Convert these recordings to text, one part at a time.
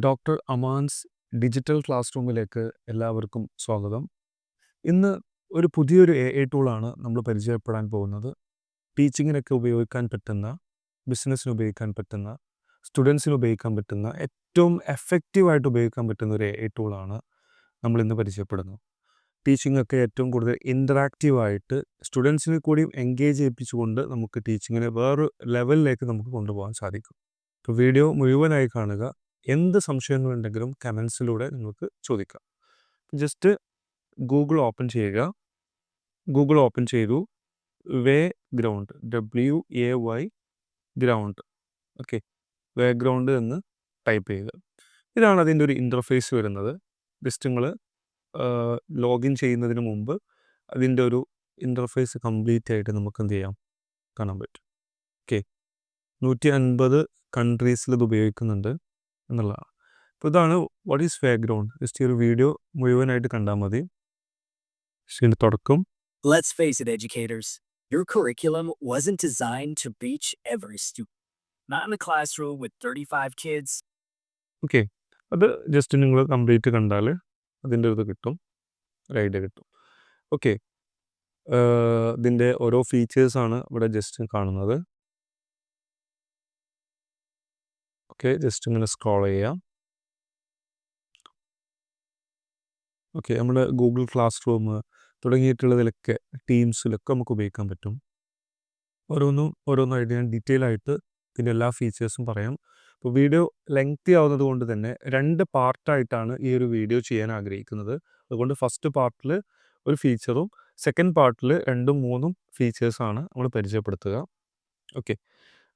Doctor Aman's digital class റൂമിലേക്ക് എല്ലാവർക്കും സ്വാഗതം. ഇന്ന് ഒരു പുതിയൊരു എ ഐ ടൂളാണ് നമ്മൾ പരിചയപ്പെടാൻ പോകുന്നത്. ടീച്ചിങ്ങിനൊക്കെ ഉപയോഗിക്കാൻ പറ്റുന്ന ബിസിനസ്സിന് ഉപയോഗിക്കാൻ പറ്റുന്ന സ്റ്റുഡൻസിന് ഉപയോഗിക്കാൻ പറ്റുന്ന ഏറ്റവും എഫക്റ്റീവായിട്ട് ഉപയോഗിക്കാൻ പറ്റുന്ന ഒരു എ ഐ ടൂളാണ് നമ്മൾ ഇന്ന് പരിചയപ്പെടുന്നത്. ടീച്ചിങ് ഒക്കെ ഏറ്റവും കൂടുതൽ ഇന്ററാക്റ്റീവായിട്ട് സ്റ്റുഡൻസിനെ കൂടിയും എൻഗേജ് ചെയ്യിപ്പിച്ചുകൊണ്ട് നമുക്ക് ടീച്ചിങ്ങിനെ വേറൊരു ലെവലിലേക്ക് നമുക്ക് കൊണ്ടുപോകാൻ സാധിക്കും. വീഡിയോ മുഴുവനായി കാണുക. എന്ത് സംശയങ്ങളുണ്ടെങ്കിലും കമൻസിലൂടെ നിങ്ങൾക്ക് ചോദിക്കാം. ജസ്റ്റ് ഗൂഗിൾ ഓപ്പൺ ചെയ്യുക. ഗൂഗിൾ ഓപ്പൺ ചെയ്തു. Way ground. W A Y ground. Okay. Way ground എന്ന് ടൈപ്പ് ചെയ്യുക. ഇതാണ് അതിന്റെ ഒരു ഇന്റർഫേസ് വരുന്നത്. ജസ്റ്റ് നിങ്ങൾ ലോഗിൻ ചെയ്യുന്നതിന് മുമ്പ് അതിന്റെ ഒരു ഇന്റർഫേസ് കംപ്ലീറ്റ് ആയിട്ട് നമുക്ക് എന്ത് ചെയ്യാം? കാണാൻ പറ്റും. ഓക്കെ. നൂറ്റി അൻപത് കൺട്രീസിൽ ഇത് ഉപയോഗിക്കുന്നുണ്ട്. എന്നുള്ളതാണ് അപ്പോൾ ഇതാണ് വാട്ട് ഈസ് ബാക്ക്ഗ്രൗണ്ട് ജസ്റ്റ് ഈ ഒരു വീഡിയോ മുഴുവനായിട്ട് കണ്ടാൽ മതി ഇതിന്റെ തുടക്കം Let's face it, educators. Your curriculum wasn't designed to reach every student. Not in a classroom with 35 kids. Okay. അത് ജസ്റ്റ് നിങ്ങൾ കംപ്ലീറ്റ് കണ്ടാൽ അതിന്റെ ഇത് കിട്ടും ഒരു ഐഡിയ കിട്ടും ഓക്കെ ഇതിന്റെ ഓരോ ഫീച്ചേഴ്സാണ് ഇവിടെ ജസ്റ്റ് കാണുന്നത് ഓക്കെ ജസ്റ്റ് ഇങ്ങനെ സ്ക്രോൾ ചെയ്യാം. ഓക്കെ നമ്മൾ ഗൂഗിൾ ക്ലാസ് റൂം തുടങ്ങിയിട്ടുള്ളതിലൊക്കെ ടീംസിലൊക്കെ നമുക്ക് ഉപയോഗിക്കാൻ പറ്റും. ഓരോന്നും ഓരോന്നായിട്ട് ഞാൻ ഡീറ്റെയിൽ ആയിട്ട് ഇതിന്റെ എല്ലാ ഫീച്ചേഴ്സും പറയാം. അപ്പോൾ വീഡിയോ ലെങ്തി ആവുന്നത് കൊണ്ട് തന്നെ രണ്ട് പാർട്ടായിട്ടാണ് ഈ ഒരു വീഡിയോ ചെയ്യാൻ ആഗ്രഹിക്കുന്നത്. അതുകൊണ്ട് ഫസ്റ്റ് പാർട്ടിൽ ഒരു ഫീച്ചറും സെക്കൻഡ് പാർട്ടിൽ രണ്ടും മൂന്നും ഫീച്ചേഴ്സാണ് നമ്മൾ പരിചയപ്പെടുത്തുക. ഓക്കെ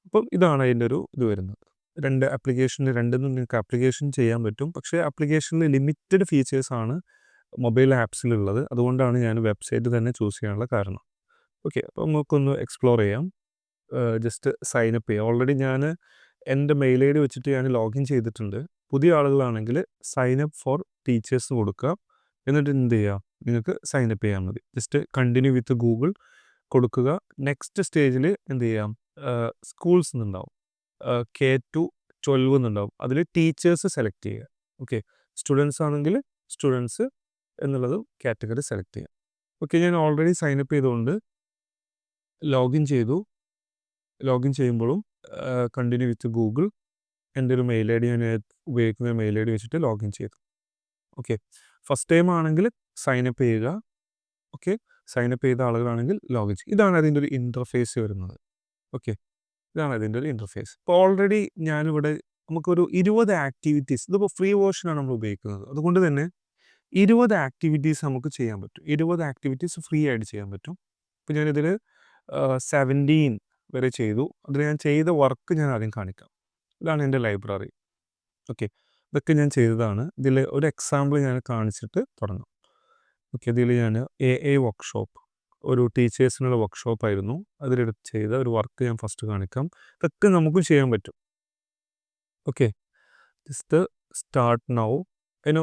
അപ്പം ഇതാണ് അതിന്റെ ഒരു ഇത് വരുന്നത്. രണ്ട് ആപ്ലിക്കേഷനിൽ രണ്ടെന്നും നിങ്ങൾക്ക് ആപ്ലിക്കേഷൻ ചെയ്യാൻ പറ്റും. പക്ഷേ ആപ്ലിക്കേഷനിൽ ലിമിറ്റഡ് ഫീച്ചേഴ്സാണ് മൊബൈൽ ആപ്സിലുള്ളത്. അതുകൊണ്ടാണ് ഞാൻ വെബ്സൈറ്റ് തന്നെ ചൂസ് ചെയ്യാനുള്ള കാരണം. ഓക്കെ അപ്പോൾ നമുക്കൊന്ന് എക്സ്പ്ലോർ ചെയ്യാം. ജസ്റ്റ് സൈനപ്പ് ചെയ്യാം. ഓൾറെഡി ഞാൻ എന്റെ മെയിൽ ഐ ഡി വെച്ചിട്ട് ഞാൻ ലോഗിൻ ചെയ്തിട്ടുണ്ട്. പുതിയ ആളുകളാണെങ്കിൽ സൈനപ്പ് ഫോർ ടീച്ചേഴ്സ് കൊടുക്കുക. എന്നിട്ട് എന്ത് ചെയ്യുക? നിങ്ങൾക്ക് സൈനപ്പ് ചെയ്യാൻ മതി. ജസ്റ്റ് കണ്ടിന്യൂ വിത്ത് ഗൂഗിൾ കൊടുക്കുക. നെക്സ്റ്റ് സ്റ്റേജിൽ എന്ത് ചെയ്യാം? സ്കൂൾസ് എന്നുണ്ടാവും. കെ ടു ട്വൽവ് എന്നുണ്ടാവും അതിൽ ടീച്ചേഴ്സ് സെലക്ട് ചെയ്യുക. ഓക്കെ സ്റ്റുഡൻസ് ആണെങ്കിൽ സ്റ്റുഡൻസ് എന്നുള്ളത് കാറ്റഗറി സെലക്ട് ചെയ്യുക. ഓക്കെ ഞാൻ ഓൾറെഡി സൈനപ്പ് ചെയ്തുകൊണ്ട് ലോഗിൻ ചെയ്തു. ലോഗിൻ ചെയ്യുമ്പോഴും കണ്ടിന്യൂ വിത്ത് ഗൂഗിൾ എന്റെ ഒരു മെയിൽ ഐ ഡി ഞാൻ ഉപയോഗിക്കുന്ന മെയിൽ ഐ ഡി വെച്ചിട്ട് ലോഗിൻ ചെയ്തു. ഓക്കെ ഫസ്റ്റ് ടൈം ആണെങ്കിൽ സൈനപ്പ് ചെയ്യുക. ഓക്കെ സൈനപ്പ് ചെയ്ത ആളുകളാണെങ്കിൽ ലോഗിൻ ചെയ്യുക ഇതാണ് അതിന്റെ ഒരു ഇന്റർഫേസ് വരുന്നത്. ഓക്കെ ഇതാണ് അതിന്റെ ഒരു ഇന്റർഫേസ് ഇപ്പോൾ ഓൾറെഡി ഞാനിവിടെ നമുക്കൊരു ഇരുപത് ആക്ടിവിറ്റീസ് ഇതിപ്പോൾ ഫ്രീ വേർഷനാണ് നമ്മൾ ഉപയോഗിക്കുന്നത് അതുകൊണ്ട് തന്നെ ഇരുപത് ആക്ടിവിറ്റീസ് നമുക്ക് ചെയ്യാൻ പറ്റും. ഇരുപത് ആക്ടിവിറ്റീസ് ഫ്രീ ആയിട്ട് ചെയ്യാൻ പറ്റും. ഇപ്പോൾ ഞാനിതിൽ സെവന്റീൻ വരെ ചെയ്തു. അതിൽ ഞാൻ ചെയ്ത വർക്ക് ഞാൻ ആദ്യം കാണിക്കാം. ഇതാണ് എന്റെ ലൈബ്രറി ഓക്കെ ഇതൊക്കെ ഞാൻ ചെയ്തതാണ്. ഇതിൽ ഒരു എക്സാമ്പിൾ ഞാൻ കാണിച്ചിട്ട് തുടങ്ങാം. ഓക്കെ ഇതിൽ ഞാൻ എ എ വർക്ക്ഷോപ്പ് ഒരു ടീച്ചേഴ്സിനുള്ള വർക്ക്ഷോപ്പായിരുന്നു. അതിലെടുത്ത് ചെയ്ത ഒരു വർക്ക് ഞാൻ ഫസ്റ്റ് കാണിക്കാം. ഇതൊക്കെ നമുക്കും ചെയ്യാൻ പറ്റും. ഓക്കെ. Just start now. അതിന്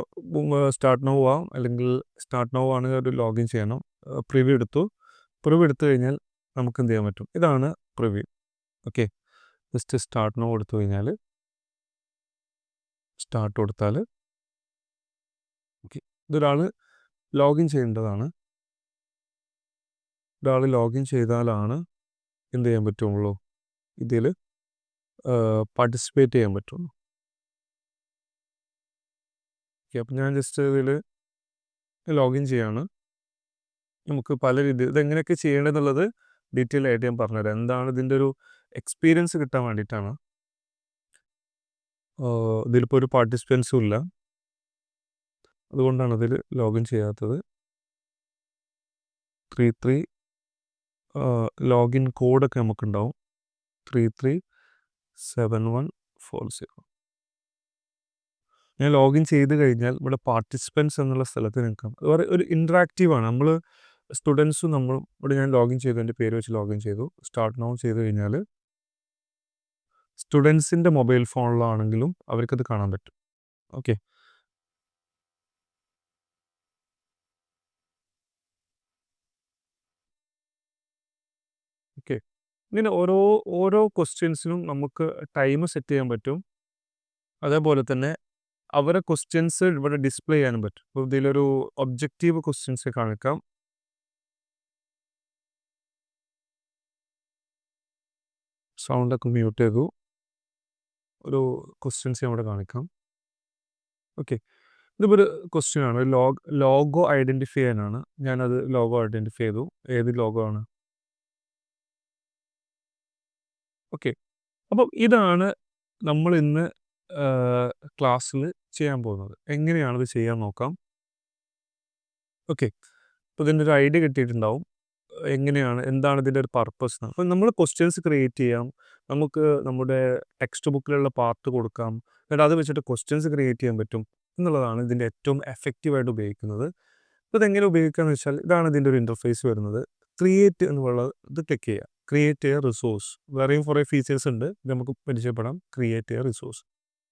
സ്റ്റാർട്ട് നൗ ആവാം. അല്ലെങ്കിൽ സ്റ്റാർട്ട് നൗ ആണ് ഒരു ലോഗിൻ ചെയ്യണം. പ്രിവ്യൂ എടുത്തു. പ്രിവ്യൂ എടുത്തു കഴിഞ്ഞാൽ നമുക്ക് എന്ത് ചെയ്യാൻ പറ്റും? ഇതാണ് preview. Okay. Just start now കൊടുത്തു കഴിഞ്ഞാൽ സ്റ്റാർട്ട് കൊടുത്താൽ ഓക്കെ. ഇതൊരാൾ ലോഗിൻ ചെയ്യേണ്ടതാണ്. ഒരാൾ ലോഗിൻ ചെയ്താലാണ് എന്ത് ചെയ്യാൻ പറ്റുള്ളൂ? ഇതിൽ പാർട്ടിസിപ്പേറ്റ് ചെയ്യാൻ പറ്റുള്ളൂ. ഓക്കെ അപ്പം ഞാൻ ജസ്റ്റ് ഇതിൽ ലോഗിൻ ചെയ്യാണ്. നമുക്ക് പല രീതി ഇതെങ്ങനെയൊക്കെ ചെയ്യേണ്ടതെന്നുള്ളത് ഡീറ്റെയിൽ ആയിട്ട് ഞാൻ പറഞ്ഞുതരാം. എന്താണ് ഇതിന്റെ ഒരു എക്സ്പീരിയൻസ് കിട്ടാൻ വേണ്ടിയിട്ടാണ്. ഇതിലിപ്പോൾ ഒരു പാർട്ടിസിപ്പൻസും ഇല്ല. അതുകൊണ്ടാണ് ഇതിൽ ലോഗിൻ ചെയ്യാത്തത്. ത്രീ ത്രീ ലോഗിൻ കോഡൊക്കെ നമുക്കുണ്ടാവും. Three three seven one four zero ഞാൻ ലോഗിൻ ചെയ്ത് കഴിഞ്ഞാൽ ഇവിടെ പാർട്ടിസിപ്പൻസ് എന്നുള്ള സ്ഥലത്ത് നിൽക്കാം. അതുപോലെ ഒരു ഇൻട്രാക്റ്റീവാണ് നമ്മൾ സ്റ്റുഡൻസും നമ്മൾ ഇവിടെ ഞാൻ ലോഗിൻ ചെയ്തു. എന്റെ പേര് വെച്ച് ലോഗിൻ ചെയ്തു. സ്റ്റാർട്ട് നൗ ചെയ്ത് കഴിഞ്ഞാൽ സ്റ്റുഡൻസിന്റെ മൊബൈൽ ഫോണിലാണെങ്കിലും അവർക്കത് കാണാൻ പറ്റും. Okay okay. ഇങ്ങനെ ഓരോ ഓരോ ക്വസ്റ്റ്യൻസിനും നമുക്ക് ടൈം സെറ്റ് ചെയ്യാൻ പറ്റും. അതേപോലെ തന്നെ അവരെ ക്വസ്റ്റ്യൻസ് ഇവിടെ ഡിസ്പ്ലേ ചെയ്യാനും പറ്റും. അപ്പോൾ ഇതിലൊരു ഒബ്ജക്റ്റീവ് ക്വസ്റ്റ്യൻസ് കാണിക്കാം. സൗണ്ടൊക്കെ മ്യൂട്ട് ചെയ്തു. ഒരു ക്വസ്റ്റ്യൻസ് ഞാൻ ഇവിടെ കാണിക്കാം. ഓക്കെ. ഇതിപ്പോൾ ഒരു ക്വസ്റ്റ്യൻ ആണ്. ലോഗ് ലോഗോ ഐഡന്റിഫൈ ചെയ്യാനാണ്. ഞാനത് ലോഗോ ഐഡന്റിഫൈ ചെയ്തു. ഏത് ലോഗോ ആണ്? ഓക്കെ. അപ്പം ഇതാണ് നമ്മൾ ഇന്ന് ക്ലാസ്സിൽ ചെയ്യാൻ പോകുന്നത്. എങ്ങനെയാണ് ഇത് ചെയ്യാൻ നോക്കാം? ഓക്കെ. അപ്പോൾ ഇതിന്റെ ഒരു ഐഡിയ കിട്ടിയിട്ടുണ്ടാവും. എങ്ങനെയാണ് എന്താണ് ഇതിന്റെ ഒരു പർപ്പസ് അപ്പം നമ്മൾ ക്വസ്റ്റ്യൻസ് ക്രിയേറ്റ് ചെയ്യാം. നമുക്ക് നമ്മുടെ ടെക്സ്റ്റ് ബുക്കിലുള്ള പാർട്ട് കൊടുക്കാം. എന്നിട്ട് അത് വെച്ചിട്ട് ക്വസ്റ്റ്യൻസ് ക്രിയേറ്റ് ചെയ്യാൻ പറ്റും എന്നുള്ളതാണ് ഇതിന്റെ ഏറ്റവും എഫക്റ്റീവായിട്ട് ഉപയോഗിക്കുന്നത്. അപ്പോൾ ഇതെങ്ങനെ ഉപയോഗിക്കുക എന്ന് വെച്ചാൽ ഇതാണ് ഇതിന്റെ ഒരു ഇന്റർഫേസ് വരുന്നത്. ക്രിയേറ്റ് എന്നുള്ളത് ഇത് ക്ലിക്ക് ചെയ്യുക. ക്രിയേറ്റ് എ റിസോഴ്സ് വേറെയും കുറേ ഫീച്ചേഴ്സ് ഉണ്ട്. നമുക്ക് പരിചയപ്പെടാം. ക്രിയേറ്റ് എ റിസോഴ്സ്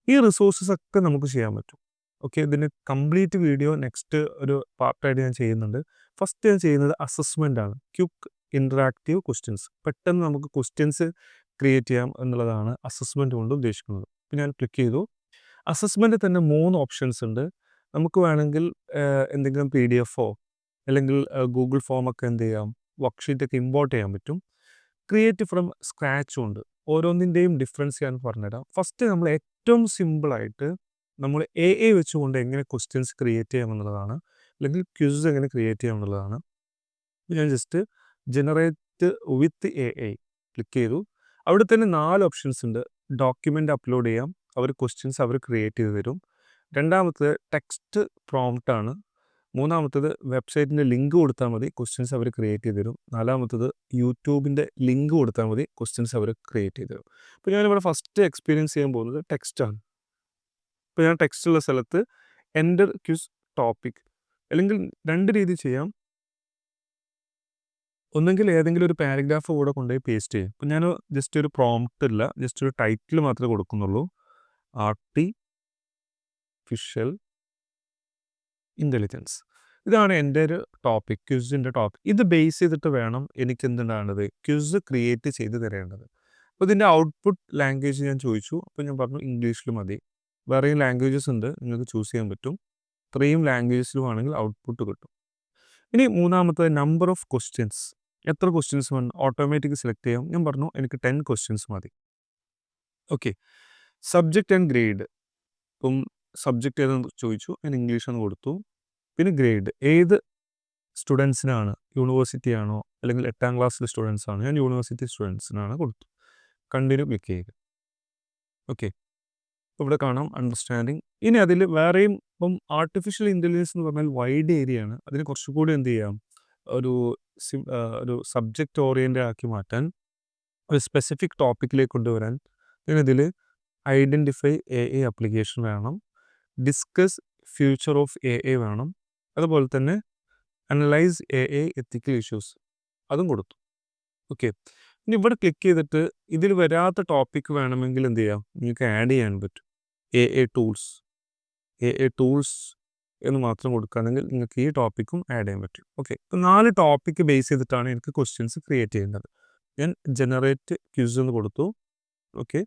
ഈ റിസോഴ്സസ് ഒക്കെ നമുക്ക് ചെയ്യാൻ പറ്റും. ഓക്കെ ഇതിന് കംപ്ലീറ്റ് വീഡിയോ നെക്സ്റ്റ് ഒരു പാർട്ടായിട്ട് ഞാൻ ചെയ്യുന്നുണ്ട്. ഫസ്റ്റ് ഞാൻ ചെയ്യുന്നത് അസസ്മെന്റ് ആണ്. ക്യുക്ക് ഇന്ററാക്റ്റീവ് ക്വസ്റ്റ്യൻസ് പെട്ടെന്ന് നമുക്ക് ക്വസ്റ്റ്യൻസ് ക്രിയേറ്റ് ചെയ്യാം എന്നുള്ളതാണ് അസസ്മെന്റ് കൊണ്ട് ഉദ്ദേശിക്കുന്നത്. ഇപ്പം ഞാൻ ക്ലിക്ക് ചെയ്തു. അസസ്മെന്റ് തന്നെ മൂന്ന് ഓപ്ഷൻസ് ഉണ്ട്. നമുക്ക് വേണമെങ്കിൽ എന്തെങ്കിലും പി ഡി എഫോ അല്ലെങ്കിൽ ഗൂഗിൾ ഫോമൊക്കെ എന്ത് ചെയ്യാം? വർക്ക്ഷീറ്റൊക്കെ ഇമ്പോർട്ട് ചെയ്യാൻ പറ്റും. ക്രിയേറ്റ് ഫ്രം സ്ക്രാച്ചും ഉണ്ട്. ഓരോന്നിന്റെയും ഡിഫറൻസ് ഞാൻ പറഞ്ഞുതരാം. ഫസ്റ്റ് നമ്മൾ ഏറ്റവും സിമ്പിളായിട്ട് നമ്മൾ എ എ വെച്ചുകൊണ്ട് എങ്ങനെ ക്വസ്റ്റ്യൻസ് ക്രിയേറ്റ് ചെയ്യാം എന്നുള്ളതാണ്. അല്ലെങ്കിൽ ക്യൂസ് എങ്ങനെ ക്രിയേറ്റ് ചെയ്യാം എന്നുള്ളതാണ്. ഞാൻ just generate with A I click ചെയ്തു. അവിടെ തന്നെ നാല് ഓപ്ഷൻസ് ഉണ്ട്. ഡോക്യുമെന്റ് അപ്ലോഡ് ചെയ്യാം. അവർ ക്വസ്റ്റ്യൻസ് അവർ ക്രിയേറ്റ് ചെയ്ത് തരും. രണ്ടാമത്തത് ടെക്സ്റ്റ് പ്രോംപ്റ്റ് ആണ്. മൂന്നാമത്തത് വെബ്സൈറ്റിന്റെ ലിങ്ക് കൊടുത്താൽ മതി ക്വസ്റ്റ്യൻസ് അവർ ക്രിയേറ്റ് ചെയ്ത് തരും. നാലാമത്തത് യൂട്യൂബിന്റെ ലിങ്ക് കൊടുത്താൽ മതി ക്വസ്റ്റ്യൻസ് അവർ ക്രിയേറ്റ് ചെയ്ത് തരും. അപ്പോൾ ഞാനിവിടെ ഫസ്റ്റ് എക്സ്പീരിയൻസ് ചെയ്യാൻ പോകുന്നത് ടെക്സ്റ്റാണ് ഇപ്പോൾ ഞാൻ ടെക്സ്റ്റുള്ള സ്ഥലത്ത് എന്റർ ക്യൂസ് ടോപ്പിക് അല്ലെങ്കിൽ രണ്ട് രീതി ചെയ്യാം. ഒന്നെങ്കിൽ ഏതെങ്കിലും ഒരു പാരഗ്രാഫ് കൂടെ കൊണ്ടുപോയി പേസ്റ്റ് ചെയ്യാം. ഇപ്പം ഞാൻ ജസ്റ്റ് ഒരു പ്രോംപ്റ്റ് ഇല്ല ജസ്റ്റ് ഒരു ടൈറ്റിൽ മാത്രമേ കൊടുക്കുന്നുള്ളൂ. ആർട്ടിഫിഷ്യൽ ഇന്റലിജൻസ് ഇതാണ് എന്റെ ഒരു ടോപ്പിക് ക്യൂസിന്റെ ടോപ്പിക് ഇത് ബേസ് ചെയ്തിട്ട് വേണം എനിക്ക് എന്തുണ്ടാകേണ്ടത്? ക്യൂസ് ക്രിയേറ്റ് ചെയ്ത് തരേണ്ടത്. അപ്പോൾ ഇതിന്റെ ഔട്ട്പുട്ട് ലാംഗ്വേജ് ഞാൻ ചോദിച്ചു. അപ്പോൾ ഞാൻ പറഞ്ഞു ഇംഗ്ലീഷിൽ മതി. വേറെയും ലാംഗ്വേജസ് ഉണ്ട്. നിങ്ങൾക്ക് ചൂസ് ചെയ്യാൻ പറ്റും. ഇത്രയും ലാംഗ്വേജസിലും ആണെങ്കിൽ ഔട്ട്പുട്ട് കിട്ടും. ഇനി മൂന്നാമത്തെ നമ്പർ ഓഫ് ക്വസ്റ്റ്യൻസ് എത്ര ക്വസ്റ്റ്യൻസ് വേണം? ഓട്ടോമാറ്റിക് സെലക്ട് ചെയ്യാം. ഞാൻ പറഞ്ഞു എനിക്ക് ടെൻ ക്വസ്റ്റ്യൻസ് മതി. ഓക്കെ സബ്ജക്റ്റ് ആൻഡ് ഗ്രേഡ് ഇപ്പം സബ്ജക്റ്റ് ഏതെന്ന് ചോദിച്ചു. ഞാൻ ഇംഗ്ലീഷ് എന്ന് കൊടുത്തു. പിന്നെ ഗ്രേഡ്. ഏത് സ്റ്റുഡൻസിനാണ്? യൂണിവേഴ്സിറ്റി ആണോ? അല്ലെങ്കിൽ എട്ടാം ക്ലാസ്സിലെ സ്റ്റുഡൻസ് ആണോ ഞാൻ യൂണിവേഴ്സിറ്റി സ്റ്റുഡൻസിനാണ് കൊടുത്തു. കണ്ടിന്യൂ ക്ലിക്ക് ചെയ്യുക ഓക്കെ ഇവിടെ കാണാം. അണ്ടർസ്റ്റാൻഡിങ്. ഇനി അതിൽ വേറെയും ഇപ്പം ആർട്ടിഫിഷ്യൽ ഇന്റലിജൻസ് എന്ന് പറഞ്ഞാൽ വൈഡ് ഏരിയ ആണ്. അതിന് കുറച്ചുകൂടി എന്ത് ചെയ്യാം? ഒരു ഒരു സബ്ജക്റ്റ് ഓറിയന്റഡ് ആക്കി മാറ്റാൻ ഒരു സ്പെസിഫിക് ടോപ്പിക്കിലേക്ക് കൊണ്ടുവരാൻ. പിന്നെ ഇതിൽ ഐഡന്റിഫൈ എ എ അപ്ലിക്കേഷൻ വേണം. Discuss future of A A വേണം. അതുപോലെ തന്നെ analyse A A ethical issues അതും കൊടുത്തു. ഓക്കെ. ഇനി ഇവിടെ ക്ലിക്ക് ചെയ്തിട്ട് ഇതിൽ വരാത്ത ടോപ്പിക് വേണമെങ്കിൽ എന്ത് ചെയ്യാം? നിങ്ങൾക്ക് ആഡ് ചെയ്യാൻ പറ്റും. A A tools A A tools എന്ന് മാത്രം കൊടുക്കുകയാണെങ്കിൽ നിങ്ങൾക്ക് ഈ ടോപ്പിക്കും ആഡ് ചെയ്യാൻ പറ്റും. ഓക്കെ. നാല് ടോപ്പിക്ക് ബേസ് ചെയ്തിട്ടാണ് എനിക്ക് ക്വസ്റ്റ്യൻസ് ക്രിയേറ്റ് ചെയ്യേണ്ടത് ഞാൻ ജനറേറ്റ് ക്യൂസ് എന്ന് കൊടുത്തു. ഓക്കെ.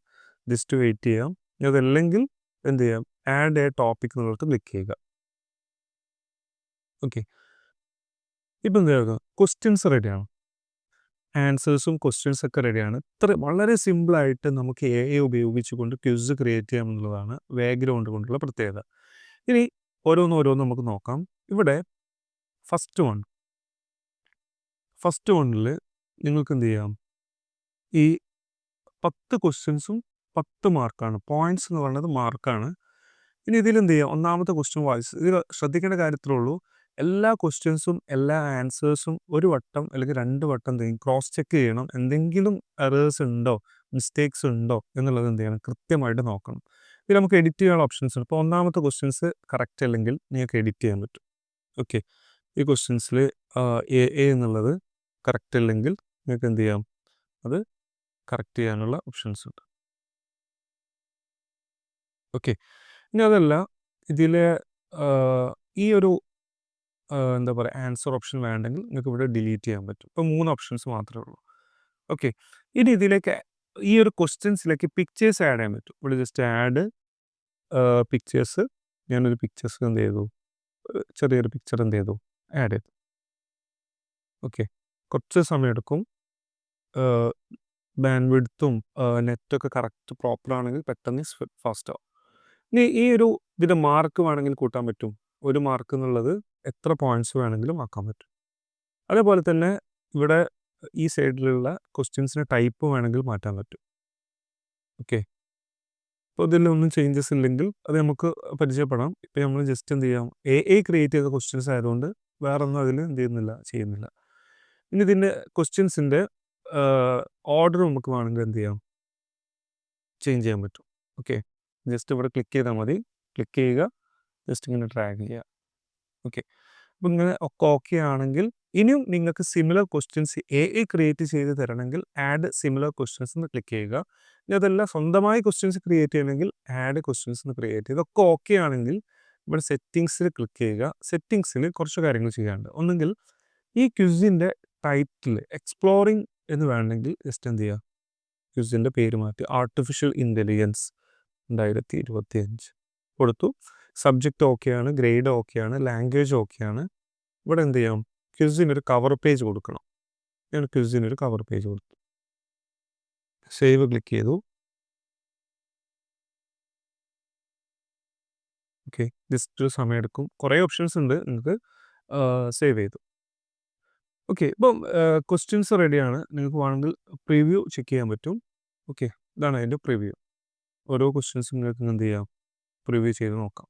ജസ്റ്റ് വെയിറ്റ് ചെയ്യാം. അതല്ലെങ്കിൽ എന്ത് ചെയ്യാം? ആഡ് എ ടോപ്പിക് എന്നുള്ളത് ക്ലിക്ക് ചെയ്യുക. ഓക്കെ. ഇപ്പം എന്താ ചെയ്യുക? ക്വസ്റ്റ്യൻസ് റെഡിയാണ് ആൻസേഴ്സും ക്വസ്റ്റ്യൻസ് ഒക്കെ റെഡിയാണ് ഇത്ര വളരെ സിമ്പിളായിട്ട് നമുക്ക് എ എ ഉപയോഗിച്ചുകൊണ്ട് ക്വിസ് ക്രിയേറ്റ് ചെയ്യാം എന്നുള്ളതാണ് ബാക്ക്ഗ്രൗണ്ട് കൊണ്ടുള്ള പ്രത്യേകത. ഇനി ഓരോന്നോരോന്ന് ഓരോന്ന് നമുക്ക് നോക്കാം. ഇവിടെ ഫസ്റ്റ് വൺ ഫസ്റ്റ് വണ്ണിൽ നിങ്ങൾക്ക് എന്ത് ചെയ്യാം? ഈ പത്ത് ക്വസ്റ്റ്യൻസും പത്ത് മാർക്കാണ് പോയിന്റ്സ് എന്ന് പറയുന്നത് മാർക്കാണ് ഇനി ഇതിൽ എന്ത് ചെയ്യാം? ഒന്നാമത്തെ ക്വസ്റ്റ്യൻ വായിച്ച് ഇതിൽ ശ്രദ്ധിക്കേണ്ട കാര്യത്തിലുള്ളൂ എല്ലാ ക്വസ്റ്റ്യൻസും എല്ലാ ആൻസേഴ്സും ഒരു വട്ടം അല്ലെങ്കിൽ രണ്ട് വട്ടം എന്തെങ്കിലും ക്രോസ് ചെക്ക് ചെയ്യണം. എന്തെങ്കിലും എറേഴ്സ് ഉണ്ടോ? മിസ്റ്റേക്സ് ഉണ്ടോ? എന്നുള്ളത് എന്ത് ചെയ്യണം? കൃത്യമായിട്ട് നോക്കണം. ഇതിൽ നമുക്ക് എഡിറ്റ് ചെയ്യാനുള്ള ഓപ്ഷൻസ് ഉണ്ട്. ഇപ്പോൾ ഒന്നാമത്തെ ക്വസ്റ്റ്യൻസ് കറക്റ്റ് അല്ലെങ്കിൽ നിങ്ങൾക്ക് എഡിറ്റ് ചെയ്യാൻ പറ്റും. ഓക്കെ ഈ ക്വസ്റ്റ്യൻസിൽ എ എ എന്നുള്ളത് കറക്റ്റ് അല്ലെങ്കിൽ നിങ്ങൾക്ക് എന്ത് ചെയ്യാം? അത് കറക്റ്റ് ചെയ്യാനുള്ള ഓപ്ഷൻസ് ഉണ്ട്. ഓക്കെ ഇനി അതല്ല ഇതിലെ ഈ ഒരു എന്താ പറയുക ആൻസർ ഓപ്ഷൻ വേണ്ടെങ്കിൽ നിങ്ങൾക്ക് ഇവിടെ ഡിലീറ്റ് ചെയ്യാൻ പറ്റും. ഇപ്പോൾ മൂന്ന് ഓപ്ഷൻസ് മാത്രമേ ഉള്ളൂ. ഓക്കെ ഇനി ഇതിലേക്ക് ഈ ഒരു ക്വസ്റ്റ്യൻസിലേക്ക് പിക്ചേഴ്സ് ആഡ് ചെയ്യാൻ പറ്റും. ഇവിടെ ജസ്റ്റ് ആഡ് പിക്ചേഴ്സ് ഞാനൊരു പിക്ചേഴ്സ് എന്ത് ചെയ്തു? ചെറിയൊരു പിക്ചർ എന്ത് ചെയ്തു? ആഡ് ചെയ്തു. ഓക്കെ കുറച്ച് സമയമെടുക്കും ബാൻഡ് വിഡ്ത്തും നെറ്റൊക്കെ കറക്റ്റ് പ്രോപ്പർ ആണെങ്കിൽ പെട്ടെന്ന് ഫാസ്റ്റ് ആവും. ഇനി ഈ ഒരു ഇതിന്റെ മാർക്ക് വേണമെങ്കിൽ കൂട്ടാൻ പറ്റും. ഒരു മാർക്ക് എന്നുള്ളത് എത്ര പോയിന്റ്സ് വേണമെങ്കിലും ആക്കാൻ പറ്റും. അതേപോലെ തന്നെ ഇവിടെ ഈ സൈഡിലുള്ള ക്വസ്റ്റ്യൻസിന് ടൈപ്പ് വേണമെങ്കിൽ മാറ്റാൻ പറ്റും. ഓക്കെ അപ്പോൾ ഇതിലൊന്നും ചേഞ്ചസ് ഇല്ലെങ്കിൽ അത് നമുക്ക് പരിചയപ്പെടാം. ഇപ്പോൾ നമ്മൾ ജസ്റ്റ് എന്ത് ചെയ്യാം? എ എ ക്രിയേറ്റ് ചെയ്ത ക്വസ്റ്റ്യൻസ് ആയതുകൊണ്ട് വേറെ ഒന്നും അതിൽ എന്ത് ചെയ്യുന്നില്ല ചെയ്യുന്നില്ല. ഇനി ഇതിന്റെ ക്വസ്റ്റ്യൻസിന്റെ ഓർഡർ നമുക്ക് വേണമെങ്കിൽ എന്ത് ചെയ്യാം? ചേഞ്ച് ചെയ്യാൻ പറ്റും. ഓക്കെ ജസ്റ്റ് ഇവിടെ ക്ലിക്ക് ചെയ്താൽ മതി. ക്ലിക്ക് ചെയ്യുക. ജസ്റ്റ് ഇങ്ങനെ ഡ്രാഗ് ചെയ്യുക. ഓക്കെ അപ്പം ഇങ്ങനെ ഒക്കെ ഓക്കെ ആണെങ്കിൽ ഇനിയും നിങ്ങൾക്ക് similar questions A A create ചെയ്ത് തരണമെങ്കിൽ ആഡ് സിമിലർ ക്വസ്റ്റ്യൻസ് എന്ന് ക്ലിക്ക് ചെയ്യുക. ഇനി അതെല്ലാം സ്വന്തമായി ക്വസ്റ്റ്യൻസ് ക്രിയേറ്റ് ചെയ്യണമെങ്കിൽ ആഡ് ക്വസ്റ്റ്യൻസ് എന്ന് ക്രിയേറ്റ് ചെയ്യുക. ഒക്കെ ഓക്കെ ആണെങ്കിൽ ഇവിടെ സെറ്റിങ്സിൽ ക്ലിക്ക് ചെയ്യുക. സെറ്റിങ്സിൽ കുറച്ച് കാര്യങ്ങൾ ചെയ്യാനുണ്ട്. ഒന്നെങ്കിൽ ഈ ക്വിസിന്റെ ടൈറ്റിൽ എക്സ്പ്ലോറിങ് എന്ന് വേണമെങ്കിൽ ജസ്റ്റ് എന്ത് ചെയ്യുക? ക്വിസിന്റെ പേര് മാറ്റി ആർട്ടിഫിഷ്യൽ ഇന്റലിജൻസ് രണ്ടായിരത്തി ഇരുപത്തി അഞ്ച് കൊടുത്തു സബ്ജക്റ്റ് ഓക്കെയാണ് ഗ്രേഡ് ഓക്കെയാണ് ലാംഗ്വേജ് ഓക്കെയാണ് ഇവിടെ എന്ത് ചെയ്യാം? ക്വിസിനൊരു കവർ പേജ് കൊടുക്കണം. ഞാൻ ക്വിസിനൊരു കവർ പേജ് കൊടുത്തു. സേവ് ക്ലിക്ക് ചെയ്തു. ഓക്കെ ജസ്റ്റ് ഒരു സമയമെടുക്കും കുറേ ഓപ്ഷൻസ് ഉണ്ട്. നിങ്ങൾക്ക് സേവ് ചെയ്തു. ഓക്കെ ഇപ്പം ക്വസ്റ്റ്യൻസ് റെഡിയാണ് നിങ്ങൾക്ക് വേണമെങ്കിൽ പ്രിവ്യൂ ചെക്ക് ചെയ്യാൻ പറ്റും. ഓക്കെ ഇതാണ് അതിന്റെ പ്രിവ്യൂ ഓരോ ക്വസ്റ്റ്യൻസും നിങ്ങൾക്ക് എന്ത് ചെയ്യാം? പ്രിവ്യൂ ചെയ്ത് നോക്കാം.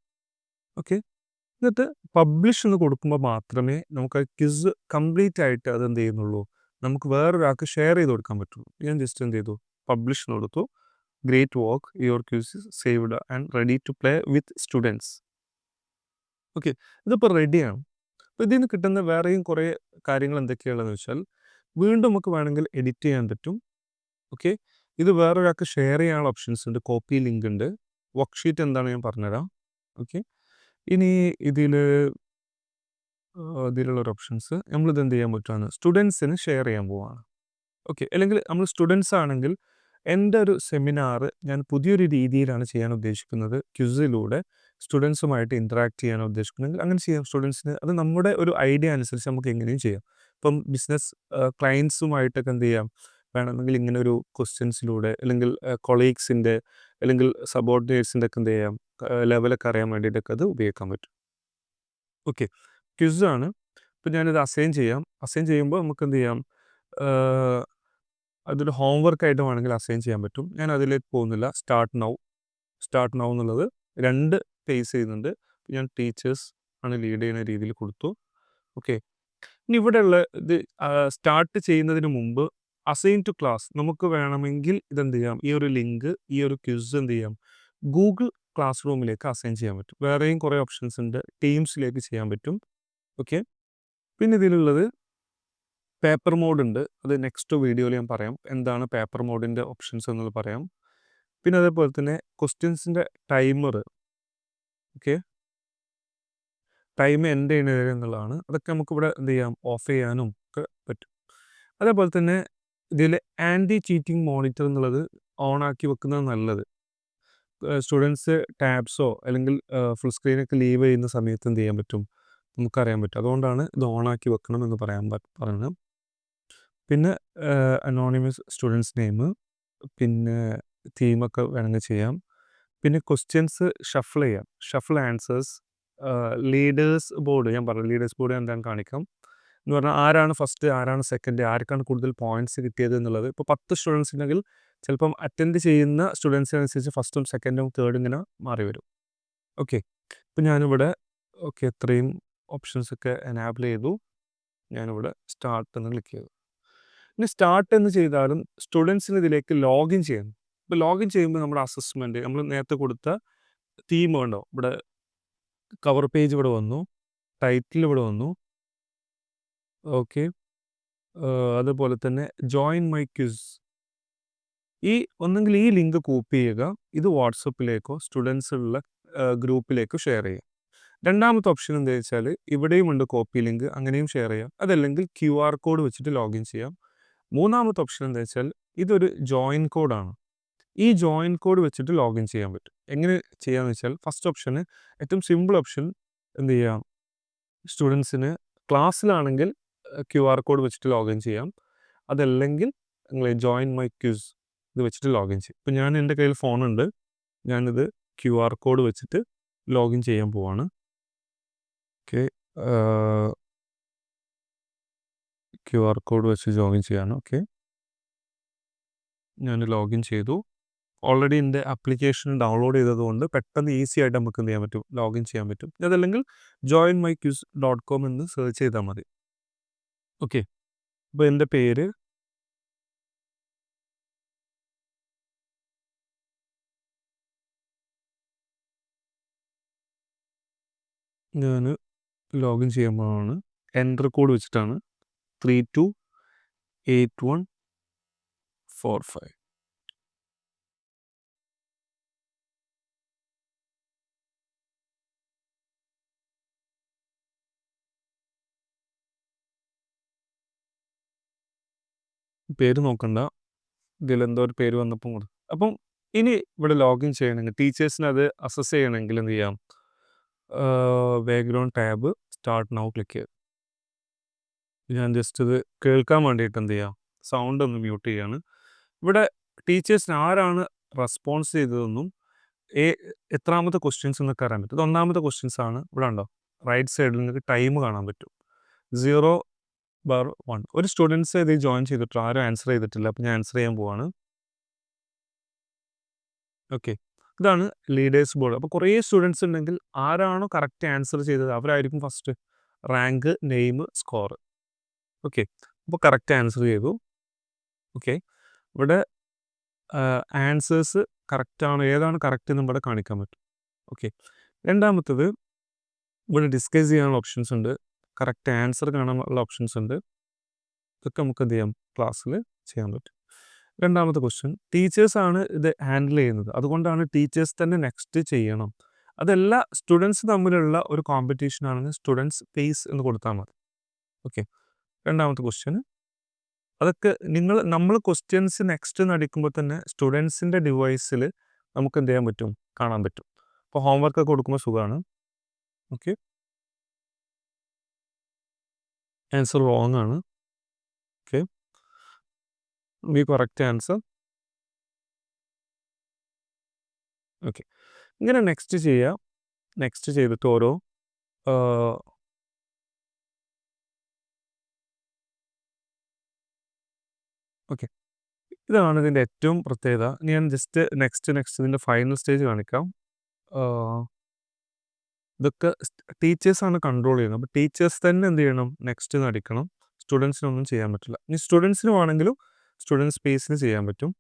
ഓക്കെ എന്നിട്ട് പബ്ലിഷ് എന്ന് കൊടുക്കുമ്പോൾ മാത്രമേ നമുക്ക് ക്വിസ് കംപ്ലീറ്റ് ആയിട്ട് അത് എന്ത് ചെയ്യുന്നുള്ളൂ? നമുക്ക് വേറൊരാൾക്ക് ഷെയർ ചെയ്ത് കൊടുക്കാൻ പറ്റുള്ളൂ. ഞാൻ ജസ്റ്റ് എന്ത് ചെയ്തു? പബ്ലിഷ് കൊടുത്തു. Great work your quiz saved and ready to play with students okay ഇതിപ്പോൾ റെഡിയാണ് അപ്പോൾ ഇതിൽ നിന്ന് കിട്ടുന്ന വേറെയും കുറേ കാര്യങ്ങൾ എന്തൊക്കെയാണെന്ന് വെച്ചാൽ വീണ്ടും നമുക്ക് വേണമെങ്കിൽ എഡിറ്റ് ചെയ്യാൻ പറ്റും. ഓക്കെ ഇത് വേറൊരാൾക്ക് ഷെയർ ചെയ്യാനുള്ള ഓപ്ഷൻസ് ഉണ്ട്. കോപ്പി ലിങ്ക് ഉണ്ട്. വർക്ക്ഷീറ്റ് എന്താണ് ഞാൻ പറഞ്ഞുതരാം. ഓക്കെ ഇനി ഇതിൽ ഇതിലുള്ളൊരു ഓപ്ഷൻസ് നമ്മളിത് എന്ത് ചെയ്യാൻ പറ്റുകയാണ് സ്റ്റുഡൻസിന് ഷെയർ ചെയ്യാൻ പോവാണ്. ഓക്കെ അല്ലെങ്കിൽ നമ്മൾ സ്റ്റുഡൻസ് ആണെങ്കിൽ എന്റെ ഒരു സെമിനാർ ഞാൻ പുതിയൊരു രീതിയിലാണ് ചെയ്യാൻ ഉദ്ദേശിക്കുന്നത്. ക്യുസിലൂടെ സ്റ്റുഡൻസുമായിട്ട് ഇന്ററാക്ട് ചെയ്യാൻ ഉദ്ദേശിക്കുന്നെങ്കിൽ അങ്ങനെ ചെയ്യാം. സ്റ്റുഡൻസിന് അത് നമ്മുടെ ഒരു ഐഡിയ അനുസരിച്ച് നമുക്ക് എങ്ങനെയും ചെയ്യാം. ഇപ്പം ബിസിനസ് ക്ലയൻസുമായിട്ടൊക്കെ എന്ത് ചെയ്യാം? വേണമെങ്കിൽ ഒരു ക്വസ്റ്റ്യൻസിലൂടെ അല്ലെങ്കിൽ കൊളീഗ്സിന്റെ അല്ലെങ്കിൽ സബോർഡിനേറ്റ്സിന്റെ ഒക്കെ എന്ത് ചെയ്യാം ലെവലൊക്കെ അറിയാൻ വേണ്ടിയിട്ടൊക്കെ അത് ഉപയോഗിക്കാൻ പറ്റും. ഓക്കെ ക്വിസാണ് ഇപ്പം ഞാനിത് അസൈൻ ചെയ്യാം. അസൈൻ ചെയ്യുമ്പോൾ നമുക്ക് എന്ത് ചെയ്യാം? അതൊരു ഹോംവർക്ക് ആയിട്ട് വേണമെങ്കിൽ അസൈൻ ചെയ്യാൻ പറ്റും. ഞാൻ അതിലേക്ക് പോകുന്നില്ല. സ്റ്റാർട്ട് നൗ സ്റ്റാർട്ട് നൗ എന്നുള്ളത് രണ്ട് ഫേസ് ചെയ്യുന്നുണ്ട്. ഞാൻ ടീച്ചേഴ്സ് ആണ് ലീഡ് ചെയ്യുന്ന രീതിയിൽ കൊടുത്തു. ഓക്കെ ഇനി ഇവിടെയുള്ള ഇത് സ്റ്റാർട്ട് ചെയ്യുന്നതിന് മുമ്പ് അസൈൻ ടു ക്ലാസ് നമുക്ക് വേണമെങ്കിൽ ഇതെന്ത് ചെയ്യാം? ഈ ഒരു ലിങ്ക് ഈ ഒരു ക്യൂസ് എന്ത് ചെയ്യാം? ഗൂഗിൾ ക്ലാസ് റൂമിലേക്ക് അസൈൻ ചെയ്യാൻ പറ്റും. വേറെയും കുറേ ഓപ്ഷൻസ് ഉണ്ട്. ടീംസിലേക്ക് ചെയ്യാൻ പറ്റും. ഓക്കെ? പിന്നെ ഇതിലുള്ളത് പേപ്പർ മോഡ് ഉണ്ട്. അത് നെക്സ്റ്റ് വീഡിയോയിൽ ഞാൻ പറയാം. എന്താണ് പേപ്പർ മോഡിന്റെ ഓപ്ഷൻസ് എന്നുള്ളത് പറയാം. പിന്നെ അതേപോലെ തന്നെ ക്വസ്റ്റ്യൻസിന്റെ ടൈമർ ഓക്കെ? ടൈം എൻഡ് ചെയ്യുന്നത് എന്നുള്ളതാണ്. അതൊക്കെ നമുക്കിവിടെ എന്ത് ചെയ്യാം? ഓഫ് ചെയ്യാനും ഒക്കെ പറ്റും. അതേപോലെ തന്നെ ഇതിൽ ആന്റി ചീറ്റിംഗ് മോണിറ്റർ എന്നുള്ളത് ഓൺ ആക്കി വെക്കുന്നത് നല്ലത്. സ്റ്റുഡൻസ് ടാബ്സോ അല്ലെങ്കിൽ ഫുൾ സ്ക്രീനൊക്കെ ലീവ് ചെയ്യുന്ന സമയത്ത് എന്ത് ചെയ്യാൻ പറ്റും? നമുക്കറിയാൻ പറ്റും. അതുകൊണ്ടാണ് ഇത് ഓൺ ആക്കി വെക്കണം എന്ന് പറയാൻ പറയുന്നത് പിന്നെ അനോണിമസ് സ്റ്റുഡൻസ് നെയിം പിന്നെ തീമൊക്കെ വേണമെങ്കിൽ ചെയ്യാം. പിന്നെ ക്വസ്റ്റ്യൻസ് ഷഫിൾ ചെയ്യാം. ഷഫിൾ ആൻസേഴ്സ് ലീഡേഴ്സ് ബോർഡ് ഞാൻ പറഞ്ഞു ലീഡേഴ്സ് ബോർഡ് എന്താണെന്ന് കാണിക്കാം? എന്ന് പറഞ്ഞാൽ ആരാണ് ഫസ്റ്റ് ആരാണ് സെക്കൻഡ് ആർക്കാണ് കൂടുതൽ പോയിന്റ്സ് കിട്ടിയത് എന്നുള്ളത്. ഇപ്പോൾ പത്ത് സ്റ്റുഡൻസ് ഉണ്ടെങ്കിൽ ചിലപ്പം അറ്റൻഡ് ചെയ്യുന്ന സ്റ്റുഡൻസിനനുസരിച്ച് ഫസ്റ്റും സെക്കൻഡും തേർഡും ഇങ്ങനെ മാറി വരും. ഓക്കെ ഇപ്പം ഞാനിവിടെ ഓക്കെ എത്രയും ഓപ്ഷൻസ് ഒക്കെ എനാബിൾ ചെയ്തു. ഞാനിവിടെ സ്റ്റാർട്ട് എന്ന് ക്ലിക്ക് ചെയ്തു. ഇനി സ്റ്റാർട്ട് എന്ന് ചെയ്താലും സ്റ്റുഡൻസിന് ഇതിലേക്ക് ലോഗിൻ ചെയ്യണം. ഇപ്പോൾ ലോഗിൻ ചെയ്യുമ്പോൾ നമ്മുടെ അസസ്മെന്റ് നമ്മൾ നേരത്തെ കൊടുത്ത തീം ഉണ്ടോ ഇവിടെ കവർ പേജ് ഇവിടെ വന്നു ടൈറ്റിൽ ഇവിടെ വന്നു ഓക്കെ. അതുപോലെ തന്നെ ജോയിൻ മൈ ക്യൂസ് ഈ ഒന്നെങ്കിൽ ഈ ലിങ്ക് കോപ്പി ചെയ്യുക ഇത് വാട്സപ്പിലേക്കോ സ്റ്റുഡൻസുള്ള ഗ്രൂപ്പിലേക്കോ ഷെയർ ചെയ്യുക. രണ്ടാമത്തെ ഓപ്ഷൻ എന്താ വെച്ചാൽ ഇവിടെയുമുണ്ട് കോപ്പി ലിങ്ക് അങ്ങനെയും ഷെയർ ചെയ്യാം അതല്ലെങ്കിൽ ക്യു ആർ കോഡ് വെച്ചിട്ട് ലോഗിൻ ചെയ്യാം. മൂന്നാമത്തെ ഓപ്ഷൻ എന്താ വെച്ചാൽ ഇതൊരു ജോയിൻ കോഡാണ്. ഈ ജോയിൻ കോഡ് വെച്ചിട്ട് ലോഗിൻ ചെയ്യാൻ പറ്റും. എങ്ങനെ ചെയ്യാന്ന് വെച്ചാൽ ഫസ്റ്റ് ഓപ്ഷന് ഏറ്റവും സിമ്പിൾ ഓപ്ഷൻ എന്ത് ചെയ്യാം? സ്റ്റുഡൻസിന് ക്ലാസ്സിലാണെങ്കിൽ ക്യു ആർ കോഡ് വെച്ചിട്ട് ലോഗിൻ ചെയ്യാം. അതല്ലെങ്കിൽ നിങ്ങൾ ജോയിൻ മൈ ക്യൂസ് ഇത് വെച്ചിട്ട് ലോഗിൻ ചെയ്യും. ഇപ്പം ഞാൻ എന്റെ കയ്യിൽ ഫോണുണ്ട് ഞാനിത് ക്യു ആർ കോഡ് വെച്ചിട്ട് ലോഗിൻ ചെയ്യാൻ പോവാണ്. ഓക്കെ ക്യു ആർ കോഡ് വെച്ച് ലോഗിൻ ചെയ്യാണ് ഓക്കെ ഞാൻ ലോഗിൻ ചെയ്തു. ഓൾറെഡി എന്റെ ആപ്ലിക്കേഷൻ ഡൗൺലോഡ് ചെയ്തതുകൊണ്ട് പെട്ടെന്ന് ഈസി ആയിട്ട് നമുക്ക് എന്ത് ചെയ്യാൻ പറ്റും? ലോഗിൻ ചെയ്യാൻ പറ്റും. അതല്ലെങ്കിൽ join my quiz dot com എന്ന് സെർച്ച് ചെയ്താൽ മതി. ഓക്കെ അപ്പോൾ എന്റെ പേര് ഞാൻ ലോഗിൻ ചെയ്യുമ്പോഴാണ് എന്റർ കോഡ് വെച്ചിട്ടാണ് three two eight one four five പേര് നോക്കണ്ട. ഇതിലെന്തോ ഒരു പേര് വന്നപ്പോൾ കൊടുക്കും അപ്പം ഇനി ഇവിടെ ലോഗിൻ ചെയ്യണമെങ്കിൽ ടീച്ചേഴ്സിന് അത് അസസ് ചെയ്യണമെങ്കിൽ എന്ത് ചെയ്യാം? Background tab start now click ചെയ്ത് ഞാൻ ജസ്റ്റ് ഇത് കേൾക്കാൻ വേണ്ടിയിട്ട് എന്ത് ചെയ്യാം? സൗണ്ട് ഒന്ന് മ്യൂട്ട് ചെയ്യാണ്. ഇവിടെ ടീച്ചേഴ്സിന് ആരാണ് റെസ്പോൺസ് ചെയ്തതെന്നും ഏ എത്രാമത്തെ ക്വസ്റ്റ്യൻസ് എന്നൊക്കെ അറിയാൻ പറ്റും. ഇത് ഒന്നാമത്തെ ക്വസ്റ്റ്യൻസ് ആണ്. ഇവിടെ ഉണ്ടോ റൈറ്റ് സൈഡിൽ നിങ്ങൾക്ക് ടൈം കാണാൻ പറ്റും. സീറോ ബാർ വൺ ഒരു സ്റ്റുഡൻസ് ഇത് ജോയിൻ ചെയ്തിട്ട് ആരും ആൻസർ ചെയ്തിട്ടില്ല. അപ്പം ഞാൻ ആൻസർ ചെയ്യാൻ പോവാണ്. ഓക്കെ ഇതാണ് ലീഡേഴ്സ് ബോർഡ് അപ്പോൾ കുറേ സ്റ്റുഡൻസ് ഉണ്ടെങ്കിൽ ആരാണോ കറക്റ്റ് ആൻസർ ചെയ്തത് അവരായിരിക്കും first rank name score okay അപ്പോൾ കറക്റ്റ് ആൻസർ ചെയ്തു. ഓക്കെ ഇവിടെ ആൻസേഴ്സ് കറക്റ്റാണ് ഏതാണ് കറക്റ്റ് എന്ന് ഇവിടെ കാണിക്കാൻ പറ്റും. ഓക്കെ രണ്ടാമത്തത് ഇവിടെ ഡിസ്കസ് ചെയ്യാനുള്ള ഓപ്ഷൻസ് ഉണ്ട്. കറക്റ്റ് ആൻസർ കാണാനുള്ള ഓപ്ഷൻസ് ഉണ്ട്. ഇതൊക്കെ നമുക്ക് എന്ത് ചെയ്യാം ക്ലാസ്സിൽ ചെയ്യാൻ പറ്റും. രണ്ടാമത്തെ ക്വസ്റ്റ്യൻ. ടീച്ചേഴ്സാണ് ഇത് ഹാൻഡിൽ ചെയ്യുന്നത്. അതുകൊണ്ടാണ് ടീച്ചേഴ്സ് തന്നെ നെക്സ്റ്റ് ചെയ്യണം. അതല്ല സ്റ്റുഡൻസ് തമ്മിലുള്ള ഒരു കോമ്പറ്റീഷൻ ആണെങ്കിൽ സ്റ്റുഡൻസ് ഫേസ് എന്ന് കൊടുത്താൽ മതി. ഓക്കെ. രണ്ടാമത്തെ ക്വസ്റ്റ്യൻ. അതൊക്കെ നിങ്ങൾ നമ്മൾ ക്വസ്റ്റ്യൻസ് നെക്സ്റ്റ് നടിക്കുമ്പോൾ തന്നെ സ്റ്റുഡൻസിന്റെ ഡിവൈസിൽ നമുക്ക് എന്ത് ചെയ്യാൻ പറ്റും? കാണാൻ പറ്റും. അപ്പോൾ ഹോംവർക്ക് കൊടുക്കുമ്പോൾ സുഖമാണ്. ഓക്കെ. ആൻസർ റോങ് ആണ്. Okay B correct answer okay ഇങ്ങനെ നെക്സ്റ്റ് ചെയ്യുക നെക്സ്റ്റ് ചെയ്തിട്ട് ഓരോ ഓക്കെ ഇതാണ് ഇതിന്റെ ഏറ്റവും പ്രത്യേകത. ഞാൻ ജസ്റ്റ് നെക്സ്റ്റ് നെക്സ്റ്റ് ഇതിന്റെ ഫൈനൽ സ്റ്റേജ് കാണിക്കാം. ഇതൊക്കെ ടീച്ചേഴ്സാണ് കൺട്രോൾ ചെയ്യുന്നത്. അപ്പോൾ ടീച്ചേഴ്സ് തന്നെ എന്ത് ചെയ്യണം? നെക്സ്റ്റ് നടിക്കണം. സ്റ്റുഡൻസിനൊന്നും ചെയ്യാൻ പറ്റില്ല. ഇനി സ്റ്റുഡൻസിന് വേണമെങ്കിലും സ്റ്റുഡൻസ് സ്പേസിന് ചെയ്യാൻ പറ്റും.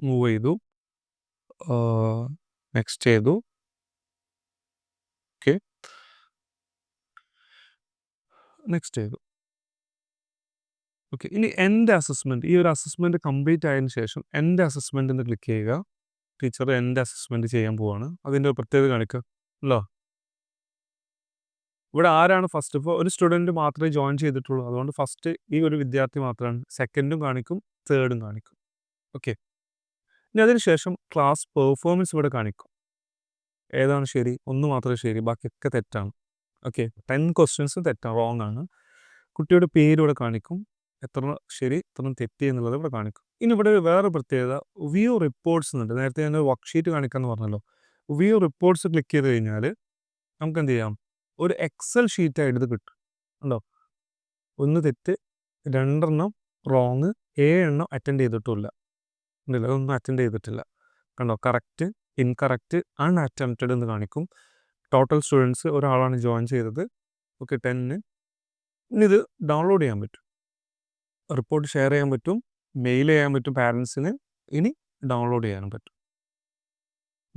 മൂവ് ചെയ്തു. നെക്സ്റ്റ് ചെയ്തു. ഓക്കെ നെക്സ്റ്റ് ചെയ്തു. ഓക്കെ ഇനി എന്റെ അസസ്മെന്റ് ഈ ഒരു അസസ്മെന്റ് കംപ്ലീറ്റ് ആയതിനു ശേഷം എന്റെ അസസ്മെന്റ് എന്ന് ക്ലിക്ക് ചെയ്യുക. ടീച്ചർ എന്റെ അസസ്മെന്റ് ചെയ്യാൻ പോവാണ്. അതിന്റെ പ്രത്യേകത കാണിക്കുക അല്ലോ ഇവിടെ ആരാണ് ഫസ്റ്റ് ഇപ്പോൾ ഒരു സ്റ്റുഡന്റ് മാത്രമേ ജോയിൻ ചെയ്തിട്ടുള്ളൂ. അതുകൊണ്ട് ഫസ്റ്റ് ഈ ഒരു വിദ്യാർത്ഥി മാത്രമാണ്. സെക്കൻഡും കാണിക്കും തേർഡും കാണിക്കും. ഓക്കെ ഇനി അതിനുശേഷം ക്ലാസ് പെർഫോമൻസ് ഇവിടെ കാണിക്കും. ഏതാണ് ശരി? ഒന്ന് മാത്രമേ ശരി. ബാക്കിയൊക്കെ തെറ്റാണ്. ഓക്കെ ടെൻ ക്വസ്റ്റ്യൻസ് തെറ്റാണ് റോങ് ആണ്. കുട്ടിയുടെ പേര് ഇവിടെ കാണിക്കും. എത്ര ശരി? എത്ര തെറ്റി എന്നുള്ളത് ഇവിടെ കാണിക്കും. ഇനി ഇവിടെ വേറെ പ്രത്യേകത. വ്യൂ റിപ്പോർട്ട്സ് എന്നുണ്ട്. നേരത്തെ ഞാൻ വർക്ക്ഷീറ്റ് കാണിക്കാമെന്ന് പറഞ്ഞല്ലോ. വ്യൂ റിപ്പോർട്ട്സ് ക്ലിക്ക് ചെയ്ത് കഴിഞ്ഞാൽ നമുക്ക് എന്ത് ചെയ്യാം ഒരു എക്സൽ ഷീറ്റായിട്ട് ഇത് കിട്ടും. ഉണ്ടോ ഒന്ന് തെറ്റ് രണ്ടെണ്ണം റോങ് ഏഴെണ്ണം അറ്റൻഡ് ചെയ്തിട്ടില്ല ഉണ്ടല്ലോ അതൊന്നും അറ്റൻഡ് ചെയ്തിട്ടില്ല. കണ്ടോ? കറക്റ്റ് ഇൻകറക്റ്റ് അൺഅറ്റംപ്റ്റഡ് എന്ന് കാണിക്കും. ടോട്ടൽ സ്റ്റുഡൻസ് ഒരാളാണ് ജോയിൻ ചെയ്തത്. ഓക്കെ ടെന്നിന് ഇനി ഇത് ഡൗൺലോഡ് ചെയ്യാൻ പറ്റും. റിപ്പോർട്ട് ഷെയർ ചെയ്യാൻ പറ്റും. മെയിൽ ചെയ്യാൻ പറ്റും പാരൻസിന് ഇനി ഡൗൺലോഡ് ചെയ്യാനും പറ്റും.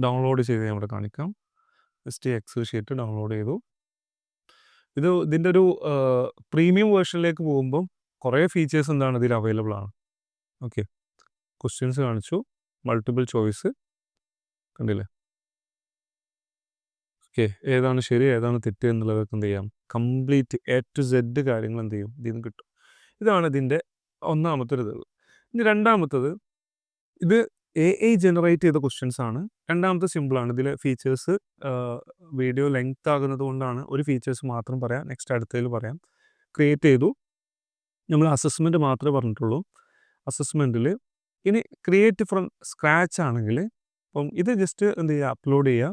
ഡൗൺലോഡ് ചെയ്ത് ഞാൻ ഇവിടെ കാണിക്കാം. എക്സൽ ഷീറ്റ് ഡൗൺലോഡ് ചെയ്തു. ഇത് ഇതിന്റെ ഒരു പ്രീമിയം വേർഷനിലേക്ക് പോകുമ്പം കുറേ ഫീച്ചേഴ്സ് എന്താണ് ഇതിൽ അവൈലബിൾ ആണ്. ഓക്കെ ക്വസ്റ്റ്യൻസ് കാണിച്ചു. മൾട്ടിപ്പിൾ ചോയ്സ് കണ്ടില്ലേ? ഓക്കെ ഏതാണ് ശരി ഏതാണ് തെറ്റ് എന്നുള്ളതൊക്കെ എന്ത് ചെയ്യാം. കംപ്ലീറ്റ് എ ടു സെഡ് കാര്യങ്ങൾ എന്ത് ചെയ്യും? ഇതിൽ നിന്ന് കിട്ടും. ഇതാണ് ഇതിന്റെ ഒന്നാമത്തെ ഒരു ഇത്. ഇനി രണ്ടാമത്തത്. ഇത് എ ഐ ജനറേറ്റ് ചെയ്ത ക്വസ്റ്റ്യൻസ് ആണ്. രണ്ടാമത്തെ സിമ്പിളാണ് ഇതിലെ ഫീച്ചേഴ്സ് വീഡിയോ ലെങ്ത് ആകുന്നത് കൊണ്ടാണ് ഒരു ഫീച്ചേഴ്സ് മാത്രം പറയാം. നെക്സ്റ്റ് അടുത്തതിൽ പറയാം. ക്രിയേറ്റ് ചെയ്തു. നമ്മൾ അസസ്മെന്റ് മാത്രമേ പറഞ്ഞിട്ടുള്ളൂ. അസസ്മെന്റിൽ ഇനി ക്രിയേറ്റ് ഫ്രം സ്ക്രാച്ച് ആണെങ്കിൽ അപ്പം ഇത് ജസ്റ്റ് എന്ത് ചെയ്യുക? അപ്ലോഡ് ചെയ്യുക.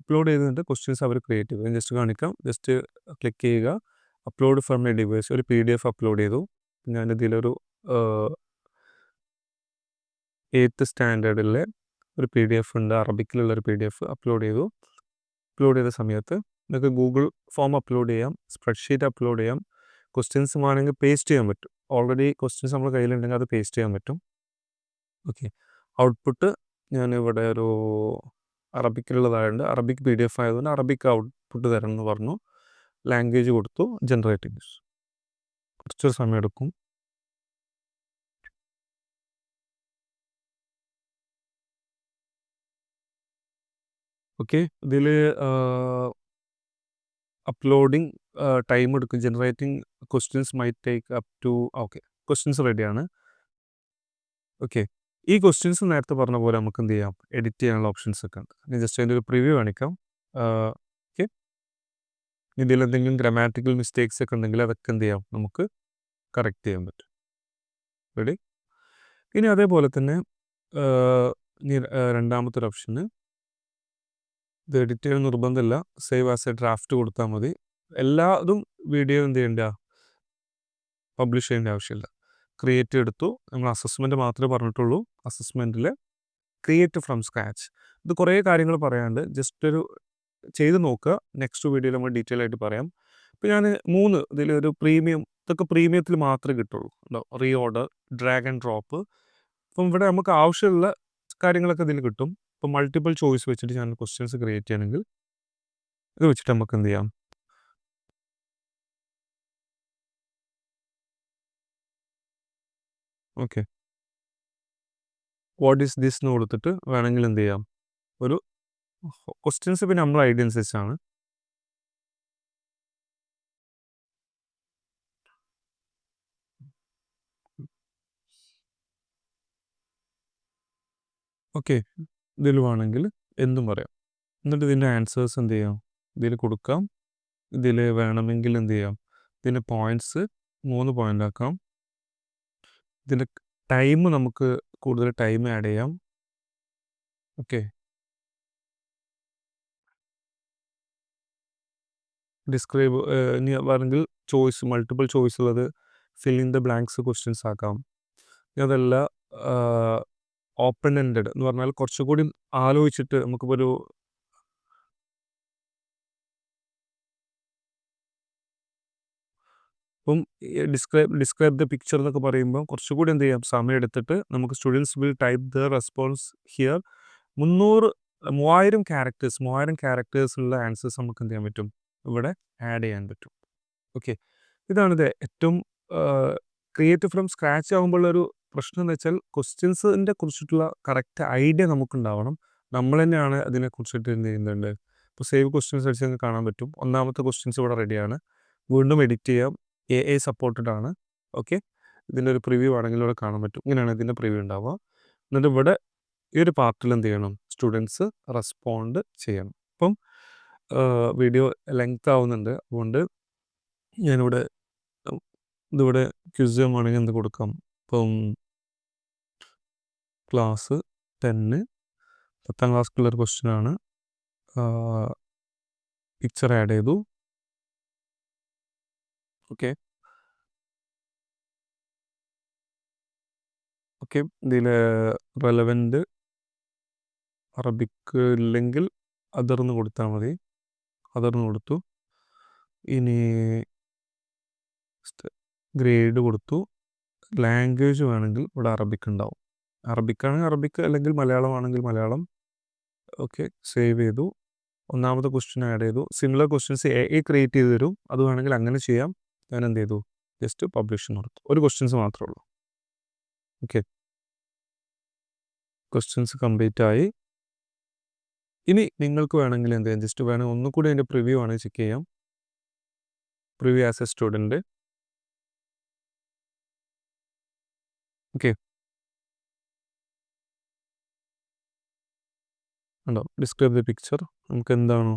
അപ്ലോഡ് ചെയ്തിട്ട് ക്വസ്റ്റ്യൻസ് അവർ ക്രിയേറ്റ് ചെയ്തു. ജസ്റ്റ് കാണിക്കാം. ജസ്റ്റ് ക്ലിക്ക് ചെയ്യുക. അപ്ലോഡ് ഫ്രം എ ഡിവൈസ് ഒരു പി ഡി എഫ് അപ്ലോഡ് ചെയ്തു ഞാനിതിലൊരു എയ്ത്ത് സ്റ്റാൻഡേർഡിലെ ഒരു പി ഡി എഫ് ഉണ്ട് അറബിക്കിലുള്ള ഒരു പി ഡി എഫ് അപ്ലോഡ് ചെയ്തു. അപ്ലോഡ് ചെയ്ത സമയത്ത് നിങ്ങൾക്ക് ഗൂഗിൾ ഫോം അപ്ലോഡ് ചെയ്യാം സ്പ്രെഡ്ഷീറ്റ് അപ്ലോഡ് ചെയ്യാം. ക്വസ്റ്റ്യൻസ് വേണമെങ്കിൽ പേസ്റ്റ് ചെയ്യാൻ പറ്റും. ഓൾറെഡി ക്വസ്റ്റ്യൻസ് നമ്മൾ കയ്യിലുണ്ടെങ്കിൽ അത് പേസ്റ്റ് ചെയ്യാൻ പറ്റും. ഓക്കെ ഔട്ട്പുട്ട് ഞാൻ ഇവിടെ ഒരു അറബിക്കിലുള്ളതായതുകൊണ്ട് അറബിക് പി ഡി എഫ് ആയതുകൊണ്ട് അറബിക് ഔട്ട്പുട്ട് തരണം എന്ന് പറഞ്ഞു. ലാംഗ്വേജ് കൊടുത്തു ജനറേറ്റിംഗ് കുറച്ചൊരു സമയം എടുക്കും. ഓക്കെ. ഇതിൽ അപ്ലോഡിങ് ടൈം എടുക്കും. Generating questions may take up to okay. Questions റെഡിയാണ് ഓക്കെ. ഈ ക്വസ്റ്റ്യൻസ് നേരത്തെ പറഞ്ഞ പോലെ നമുക്ക് എന്ത് ചെയ്യാം? എഡിറ്റ് ചെയ്യാനുള്ള ഓപ്ഷൻസ് ഒക്കെ ഉണ്ട്. ഞാൻ ജസ്റ്റ് അതിന്റെ ഒരു പ്രിവ്യൂ കാണിക്കാം. ഓക്കെ. ഇതിൽ എന്തെങ്കിലും ഗ്രാമാറ്റിക്കൽ മിസ്റ്റേക്സ് ഒക്കെ ഉണ്ടെങ്കിൽ അതൊക്കെ എന്ത് ചെയ്യാം? നമുക്ക് കറക്റ്റ് ചെയ്യാൻ പറ്റും. റെഡി ഇനി അതേപോലെ തന്നെ രണ്ടാമത്തെ ഒരു ഓപ്ഷന് ഇത് എഡിറ്റ് ചെയ്യാൻ നിർബന്ധമില്ല. സേവ് ആസ് എ ഡ്രാഫ്റ്റ് കൊടുത്താൽ മതി. എല്ലാതും വീഡിയോ എന്ത് ചെയ്യേണ്ട? പബ്ലിഷ് ചെയ്യേണ്ട ആവശ്യമില്ല. ക്രിയേറ്റ് എടുത്തു. നമ്മൾ അസസ്മെന്റ് മാത്രമേ പറഞ്ഞിട്ടുള്ളൂ. അസസ്മെന്റിൽ ക്രിയേറ്റ് ഫ്രം സ്ക്രാച്ച് ഇത് കുറേ കാര്യങ്ങൾ പറയാണ്ട് ജസ്റ്റ് ഒരു ചെയ്ത് നോക്കുക. നെക്സ്റ്റ് വീഡിയോയിൽ നമ്മൾ ഡീറ്റെയിൽ ആയിട്ട് പറയാം. ഇപ്പോൾ ഞാൻ മൂന്ന് ഇതിലൊരു പ്രീമിയം ഇതൊക്കെ പ്രീമിയത്തിൽ മാത്രമേ കിട്ടുള്ളൂ. ഉണ്ടോ? റീ ഓർഡർ ഡ്രാഗ് ഡ്രോപ്പ് അപ്പം ഇവിടെ നമുക്ക് ആവശ്യമുള്ള കാര്യങ്ങളൊക്കെ ഇതിൽ കിട്ടും. ഇപ്പോൾ മൾട്ടിപ്പിൾ ചോയ്സ് വെച്ചിട്ട് ഞാൻ ക്വസ്റ്റ്യൻസ് ക്രിയേറ്റ് ചെയ്യണമെങ്കിൽ ഇത് വെച്ചിട്ട് നമുക്ക് എന്ത് ചെയ്യാം? ഓക്കെ വാട്ട് ഈസ് ദിസ് എന്ന് കൊടുത്തിട്ട് വേണമെങ്കിൽ എന്ത് ചെയ്യാം? ഒരു ക്വസ്റ്റ്യൻസ് പിന്നെ നമ്മൾ ഐഡിയ അനുസരിച്ചാണ്. ഓക്കെ ഇതിൽ വേണമെങ്കിൽ എന്തും പറയാം. എന്നിട്ട് ഇതിന്റെ ആൻസേഴ്സ് എന്ത് ചെയ്യാം? ഇതിൽ കൊടുക്കാം. ഇതിൽ വേണമെങ്കിൽ എന്ത് ചെയ്യാം? ഇതിന്റെ പോയിന്റ്സ് മൂന്ന് പോയിന്റ് ആക്കാം. ഇതിന്റെ ടൈം നമുക്ക് കൂടുതൽ ടൈം ആഡ് ചെയ്യാം. ഓക്കെ ഡിസ്ക്രൈബ് ഇനി വേണമെങ്കിൽ ചോയ്സ് മൾട്ടിപ്പിൾ ചോയ്സ് ഉള്ളത് ഇൻ ദ ബ്ലാങ്ക്സ് ക്വസ്റ്റ്യൻസ് ആക്കാം. അതല്ല ഓപ്പൺ എൻഡഡ് എന്ന് പറഞ്ഞാൽ കുറച്ചുകൂടി ആലോചിച്ചിട്ട് നമുക്കിപ്പോൾ ഒരു ഇപ്പം ഡിസ്ക്രൈബ് ഡിസ്ക്രൈബ് ദ പിക്ചർ എന്നൊക്കെ പറയുമ്പോൾ കുറച്ചുകൂടി എന്ത് ചെയ്യാം? സമയം എടുത്തിട്ട് നമുക്ക് students will type the response here മുന്നൂറ് മൂവായിരം ക്യാരക്ടേഴ്സ് മൂവായിരം ക്യാരക്ടേഴ്സുള്ള ആൻസേഴ്സ് നമുക്ക് എന്ത് ചെയ്യാൻ പറ്റും? ഇവിടെ ആഡ് ചെയ്യാൻ പറ്റും. ഓക്കെ ഇതാണിത് ഏറ്റവും ക്രിയേറ്റീവ് ഫ്രം സ്ക്രാച്ച് ആകുമ്പോഴൊരു പ്രശ്നം എന്ന് വെച്ചാൽ ക്വസ്റ്റ്യൻസിന്റെ കുറിച്ചിട്ടുള്ള കറക്റ്റ് ഐഡിയ നമുക്കുണ്ടാവണം. നമ്മൾ തന്നെയാണ് അതിനെക്കുറിച്ചിട്ട് എന്ത് ചെയ്യുന്നുണ്ട്. ഇപ്പോൾ സേവ് ക്വസ്റ്റ്യൻസ് അടിച്ച് നിങ്ങൾക്ക് കാണാൻ പറ്റും. ഒന്നാമത്തെ ക്വസ്റ്റ്യൻസ് ഇവിടെ റെഡിയാണ്. വീണ്ടും എഡിറ്റ് ചെയ്യാം. എ എ സപ്പോർട്ടഡ് ആണ്. ഓക്കെ? ഇതിന്റെ ഒരു പ്രിവ്യൂ ആണെങ്കിൽ ഇവിടെ കാണാൻ പറ്റും. ഇങ്ങനെയാണ് ഇതിന്റെ പ്രിവ്യൂ ഉണ്ടാവുക. എന്നിട്ട് ഇവിടെ ഈ ഒരു പാർട്ടിൽ എന്ത് ചെയ്യണം? സ്റ്റുഡൻസ് റെസ്പോണ്ട് ചെയ്യണം. അപ്പം വീഡിയോ ലെങ്ത് ആവുന്നുണ്ട്. അതുകൊണ്ട് ഞാനിവിടെ ഇതിവിടെ ക്വിസ് വേണമെങ്കിൽ എന്ത് കൊടുക്കാം? ഇപ്പം ക്ലാസ് ടെന്ന് പത്താം ക്ലാസ്സിലുള്ളൊരു ക്വസ്റ്റ്യനാണ്. പിക്ചർ ആഡ് ചെയ്തു. ഓക്കെ. ഓക്കെ ഇതിൽ റെലവെന്റ് അറബിക്ക് ഇല്ലെങ്കിൽ അതിർന്ന് കൊടുത്താൽ മതി. അതിർന്ന് കൊടുത്തു. ഇനി ഗ്രേഡ് കൊടുത്തു. ലാംഗ്വേജ് വേണമെങ്കിൽ ഇവിടെ അറബിക്ക് ഉണ്ടാവും. അറബിക്കാണെങ്കിൽ അറബിക്ക് അല്ലെങ്കിൽ മലയാളമാണെങ്കിൽ മലയാളം. ഓക്കെ സേവ് ചെയ്തു. ഒന്നാമത്തെ ക്വസ്റ്റ്യൻ ആഡ് ചെയ്തു. Similar questions A A create ചെയ്ത് തരും. അത് വേണമെങ്കിൽ അങ്ങനെ ചെയ്യാം. ഞാൻ എന്ത് ചെയ്തു? ജസ്റ്റ് പബ്ലിഷ് നടത്തു ഒരു ക്വസ്റ്റ്യൻസ് മാത്രമേ ഉള്ളൂ. ഓക്കെ. ക്വസ്റ്റ്യൻസ് കംപ്ലീറ്റ് ആയി. ഇനി നിങ്ങൾക്ക് വേണമെങ്കിൽ എന്ത് ചെയ്യാം? ജസ്റ്റ് വേണമെങ്കിൽ ഒന്നുകൂടി അതിന്റെ പ്രിവ്യൂ ആണെങ്കിൽ ചെക്ക് ചെയ്യാം. Preview as a student okay. ഉണ്ടോ? Describe the picture. നമുക്ക് എന്താണോ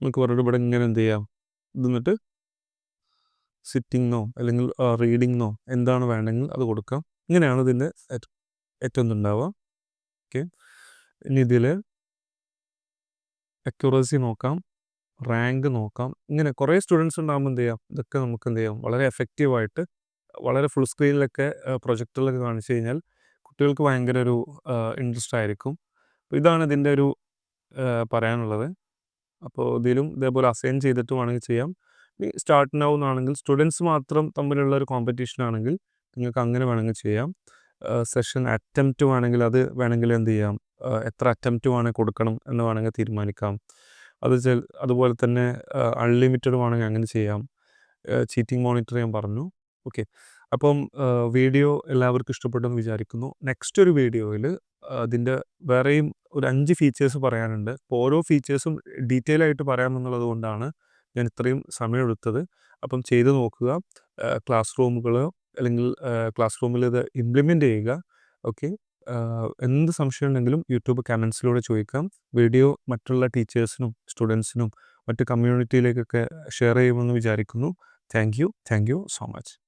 നമുക്ക് പറഞ്ഞിട്ട് ഇവിടെ ഇങ്ങനെ എന്ത് ചെയ്യാം? എന്നിട്ട് സിറ്റിങ്ങോ അല്ലെങ്കിൽ റീഡിങ്ങോ എന്താണ് വേണ്ടെങ്കിൽ അത് കൊടുക്കാം. ഇങ്ങനെയാണ് ഇതിന്റെ ഏറ്റവും ഉണ്ടാവുക. ഓക്കെ. ഇനി ഇതിൽ അക്യുറസി നോക്കാം റാങ്ക് നോക്കാം. ഇങ്ങനെ കുറേ സ്റ്റുഡൻസ് ഉണ്ടാകുമ്പോൾ എന്ത് ചെയ്യാം? ഇതൊക്കെ നമുക്ക് എന്ത് ചെയ്യാം? വളരെ എഫക്റ്റീവായിട്ട് വളരെ ഫുൾ സ്ക്രീനിലൊക്കെ പ്രൊജക്ടറിലൊക്കെ കാണിച്ചു കഴിഞ്ഞാൽ കുട്ടികൾക്ക് ഭയങ്കര ഒരു ഇൻട്രസ്റ്റ് ആയിരിക്കും. അപ്പോൾ ഇതാണ് ഇതിന്റെ ഒരു പറയാനുള്ളത്. അപ്പോൾ ഇതിലും ഇതേപോലെ അസൈൻ ചെയ്തിട്ട് വേണമെങ്കിൽ ചെയ്യാം. ഇനി സ്റ്റാർട്ട് ആവുന്നതാണെങ്കിൽ സ്റ്റുഡൻസ് മാത്രം തമ്മിലുള്ള ഒരു കോമ്പറ്റീഷൻ ആണെങ്കിൽ നിങ്ങൾക്ക് അങ്ങനെ വേണമെങ്കിൽ ചെയ്യാം. സെഷൻ അറ്റംപ്റ്റ് വേണമെങ്കിൽ അത് വേണമെങ്കിൽ എന്ത് ചെയ്യാം? എത്ര അറ്റംപ്റ്റ് വേണമെങ്കിൽ കൊടുക്കണം എന്ന് വേണമെങ്കിൽ തീരുമാനിക്കാം. അത് അതുപോലെ തന്നെ അൺലിമിറ്റഡ് വേണമെങ്കിൽ അങ്ങനെ ചെയ്യാം. ചീറ്റിംഗ് മോണിറ്റർ ഞാൻ പറഞ്ഞു. ഓക്കെ. അപ്പം വീഡിയോ എല്ലാവർക്കും ഇഷ്ടപ്പെട്ടെന്ന് വിചാരിക്കുന്നു. നെക്സ്റ്റ് ഒരു വീഡിയോയിൽ അതിന്റെ വേറെയും ഒരു അഞ്ച് ഫീച്ചേഴ്സ് പറയാനുണ്ട്. അപ്പോൾ ഓരോ ഫീച്ചേഴ്സും ഡീറ്റെയിൽ ആയിട്ട് പറയാമെന്നുള്ളത് കൊണ്ടാണ് ഞാൻ ഇത്രയും സമയമെടുത്തത്. അപ്പം ചെയ്ത് നോക്കുക. ക്ലാസ് റൂമുകൾ അല്ലെങ്കിൽ ക്ലാസ് റൂമിൽ ഇത് ഇംപ്ലിമെന്റ് ചെയ്യുക. ഓക്കെ. എന്ത് സംശയം ഉണ്ടെങ്കിലും യൂട്യൂബ് കമൻസിലൂടെ ചോദിക്കാം. വീഡിയോ മറ്റുള്ള ടീച്ചേഴ്സിനും സ്റ്റുഡൻസിനും മറ്റ് കമ്മ്യൂണിറ്റിയിലേക്കൊക്കെ ഷെയർ ചെയ്യുമെന്ന് വിചാരിക്കുന്നു. Thank you. Thank you so much.